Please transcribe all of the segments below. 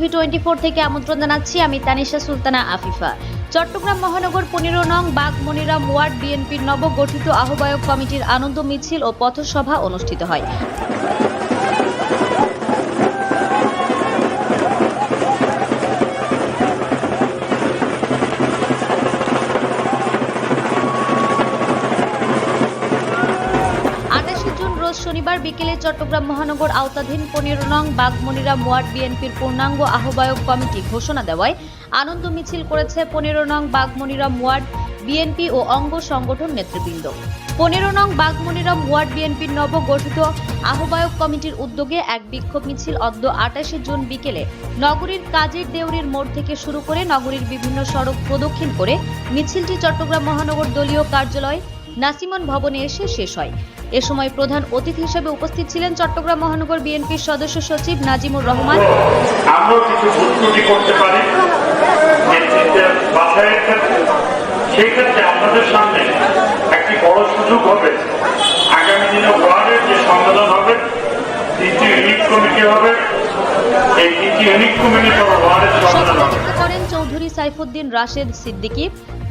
TV twenty four থেকে আমন্ত্রণ জানাচ্ছি আমি তানিশা সুলতানা আফিফা। চট্টগ্রাম মহানগর পনেরো নং বাগমনিরাম ওয়ার্ড বিএনপির নবগঠিত আহ্বায়ক কমিটির আনন্দ মিছিল ও পথসভা অনুষ্ঠিত হয়। শনিবার বিকেলে চট্টগ্রাম মহানগর আওতাধীন পনেরো নং বাগমনিরাম ওয়ার্ড বিএনপির পূর্ণাঙ্গ আহ্বায়ক কমিটি ঘোষণা দেওয়ায় আনন্দ মিছিল করেছে পনেরো নং বাগমনিরাম ওয়ার্ড বিএনপি ও অঙ্গ সংগঠন নেতৃবৃন্দ। পনেরো নং বাগমনিরাম ওয়ার্ড বিএনপির নবগঠিত আহ্বায়ক কমিটির উদ্যোগে এক বিক্ষোভ মিছিল অদ্য আঠাশে জুন বিকেলে নগরীর কাজের দেউরির মোড় থেকে শুরু করে নগরীর বিভিন্ন সড়ক প্রদক্ষিণ করে মিছিলটি চট্টগ্রাম মহানগর দলীয় কার্যালয় নাসিমন ভবনে এসে শেষ হয়। এ সময় প্রধান অতিথি হিসেবে উপস্থিত ছিলেন চট্টগ্রাম মহানগর বিএনপির সদস্য সচিব নাজিমুর রহমান। আমরাও কিছু ভুল ত্রুটি করতে পারি। নেতৃত্বের বাছাইয়ের ক্ষেত্রে। সেই ক্ষেত্রে আপনাদের সামনে একটি বড় সুযোগ হবে। আগামী দিনে ওয়ার্ডের যে সম্মেলন হবে দ্বিতীয় ইউনিট কমিটি হবে। এই দ্বিতীয় ইউনিট কমিটি সহ ওয়ার্ডের সম্মেলন হবে। করেন চৌধুরী সাইফুদ্দিন রাশেদ সিদ্দিকী।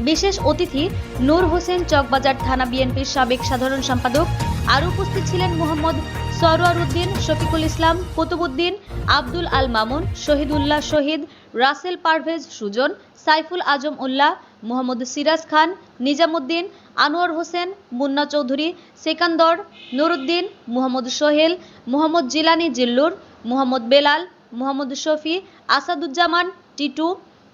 বিশেষ অতিথি নূর হোসেন চকবাজার থানা বিএনপির সাবেক সাধারণ সম্পাদক আর উপস্থিত ছিলেন মোহাম্মদ সরোয়ার উদ্দিন শফিকুল ইসলাম কুতুবুদ্দিন আব্দুল আল মামুন, শহীদুল্লাহ শহীদ, রাসেল পারভেজ সুজন, সাইফুল আজম উল্লাহ, মোহাম্মদ সিরাজ খান, নিজামুদ্দিন, আনোয়ার হোসেন, মুন্না চৌধুরী, সেকান্দর, নুরুদ্দিন, মোহাম্মদ সোহেল, মোহাম্মদ জিলানি জিল্লুর, মোহাম্মদ বেলাল, মোহাম্মদ শফি, আসাদুজ্জামান, টিটু,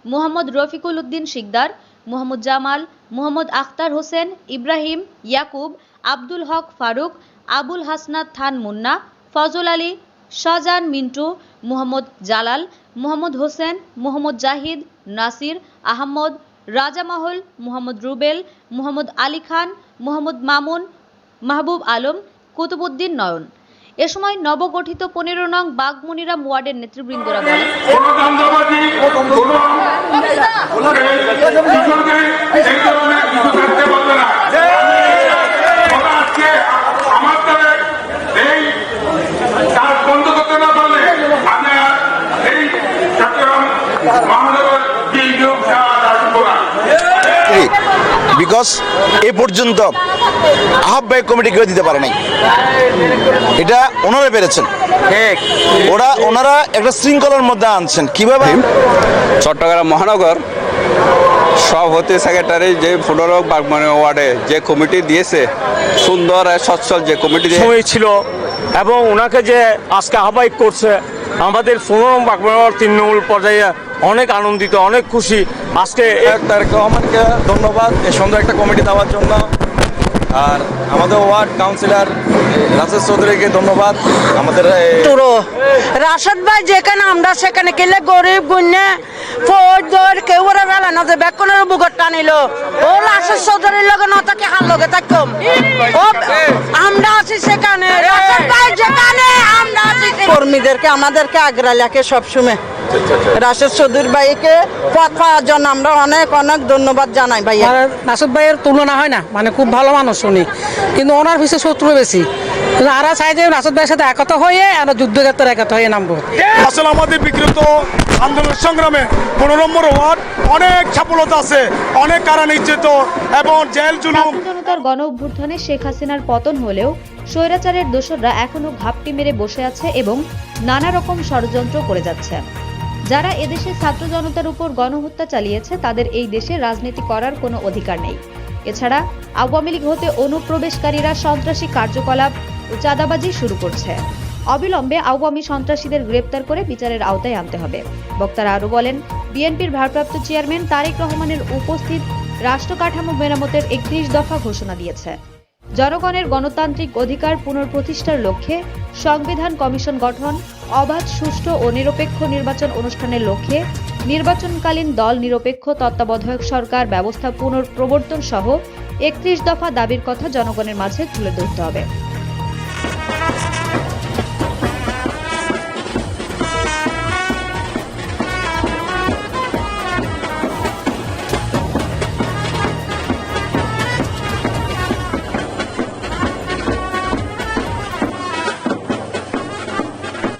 মোহাম্মদ রফিকুল উদ্দিন শিকদার, মোহাম্মদ জামাল, মোহাম্মদ আখতার হোসেন, ইব্রাহিম, ইয়াকুব আব্দুল হক ফারুক, আবুল হাসনাত থান মুন্না, ফজল আলী, শাহজাহান মিন্টু, মোহাম্মদ জালাল, মোহাম্মদ হোসেন, মোহাম্মদ জাহিদ, নাসির, আহমদ রাজামহল মোহাম্মদ রুবেল, মোহাম্মদ আলী খান, মোহাম্মদ মামুন, মাহবুব আলম কুতুবুদ্দিন নয়ন। এ সময় নবগঠিত পনেরো নং বাগমনিরাম ওয়ার্ডের নেতৃবৃন্দরা বলেন কোনো দান্দাবাজি কোনো কৃষকের এই ধরনের কিছু থাকতে পারবে না ওরা আজকে আমার দ্বারা এই কাজ বন্ধ করতে না পারলে আমি আর এই চট্টগ্রাম মহানগর বিএনপি আসব না বিকজ এ পর্যন্ত আহ্বায়ক কমিটি কেউ দিতে পারে নাই। এটা ওনারা পেরেছেন। ঠিক। ওরা ওনারা একটা শৃঙ্খলার মধ্যে আনছেন। কীভাবে? চট্টগ্রাম মহানগর সভাপতি সেক্রেটারি যে ফুটবল বাগমানি ওয়ার্ডে যে কমিটি দিয়েছে সুন্দর আর সচ্ছল যে কমিটি সময় ছিল এবং ওনাকে যে আজকে আহ্বায়ক করছে আমাদের পনেরো বাগমার তৃণমূল পর্যায়ে অনেক আনন্দিত অনেক খুশি। আজকে তারেক রহমানকে ধন্যবাদ এই সুন্দর একটা কমিটি দেওয়ার জন্য। আর আমাদের ওয়ার্ড কাউন্সিলর রাজেশ চৌধুরীকে ধন্যবাদ। আমাদের তুরো রাশাদ ভাই যেখানে আমরা সেখানে গেলে গরিব গুণে ফৌজ দৌড় কেউ ওরা বেলা না যে বেকনের বুকর টানিল। ও রাশাদ চৌধুরীর লগে না তাকে হাল লগে থাকতাম ও আমরা আছি সেখানে। রাশাদ ভাই যেখানে আমরা আছি কর্মীদেরকে আমাদেরকে আগ্রা লেখে সবসময়। রাশেদ চৌধুরী ভাইকে পথ পাওয়ার জন্য আমরা অনেক অনেক ধন্যবাদ জানাই ভাইয়া। নাসুদ ভাইয়ের তুলনা হয় না মানে খুব ভালো মানুষ। উনি কিন্তু ওনার পিছিয়ে শত্রু বেশি। কিন্তু আরা চাই যে নাসুদ ভাইয়ের সাথে একত হয়ে আমরা যুদ্ধক্ষেত্রে একত হয়ে নামবো। আসলে আমাদের বিকৃত আন্দোলন সংগ্রামে পনেরো নম্বর ওয়ার্ড অনেক সফলতা আছে অনেক কারা নিশ্চিত এবং জেল জুলুম। জনতার গণ অভ্যুত্থানে শেখ হাসিনার পতন হলেও স্বৈরাচারের দোসররা এখনও ঘাপটি মেরে বসে আছে এবং নানা রকম ষড়যন্ত্র করে যাচ্ছে। যারা এদেশে ছাত্র জনতার উপর গণহত্যা চালিয়েছে তাদের এই দেশে রাজনীতি করার কোনো অধিকার নেই। এছাড়া আওয়ামী লীগ হতে অনুপ্রবেশকারীরা সন্ত্রাসী কার্যকলাপ ও চাঁদাবাজি শুরু করছে। অবিলম্বে আওয়ামী সন্ত্রাসীদের গ্রেপ্তার করে বিচারের আওতায় আনতে হবে। বক্তারা আরও বলেন, বিএনপির ভারপ্রাপ্ত চেয়ারম্যান তারেক রহমানের উপস্থিত রাষ্ট্র কাঠামো মেরামতের একত্রিশ দফা ঘোষণা দিয়েছে। জনগণের গণতান্ত্রিক অধিকার পুনঃপ্রতিষ্ঠার লক্ষ্যে সংবিধান কমিশন গঠন, অবাধ, সুষ্ঠু ও নিরপেক্ষ নির্বাচন অনুষ্ঠানের লক্ষ্যে নির্বাচনকালীন দল নিরপেক্ষ তত্ত্বাবধায়ক সরকার ব্যবস্থা পুনঃপ্রবর্তন সহ একত্রিশ দফা দাবির কথা জনগণের মাঝে তুলে ধরতে হবে।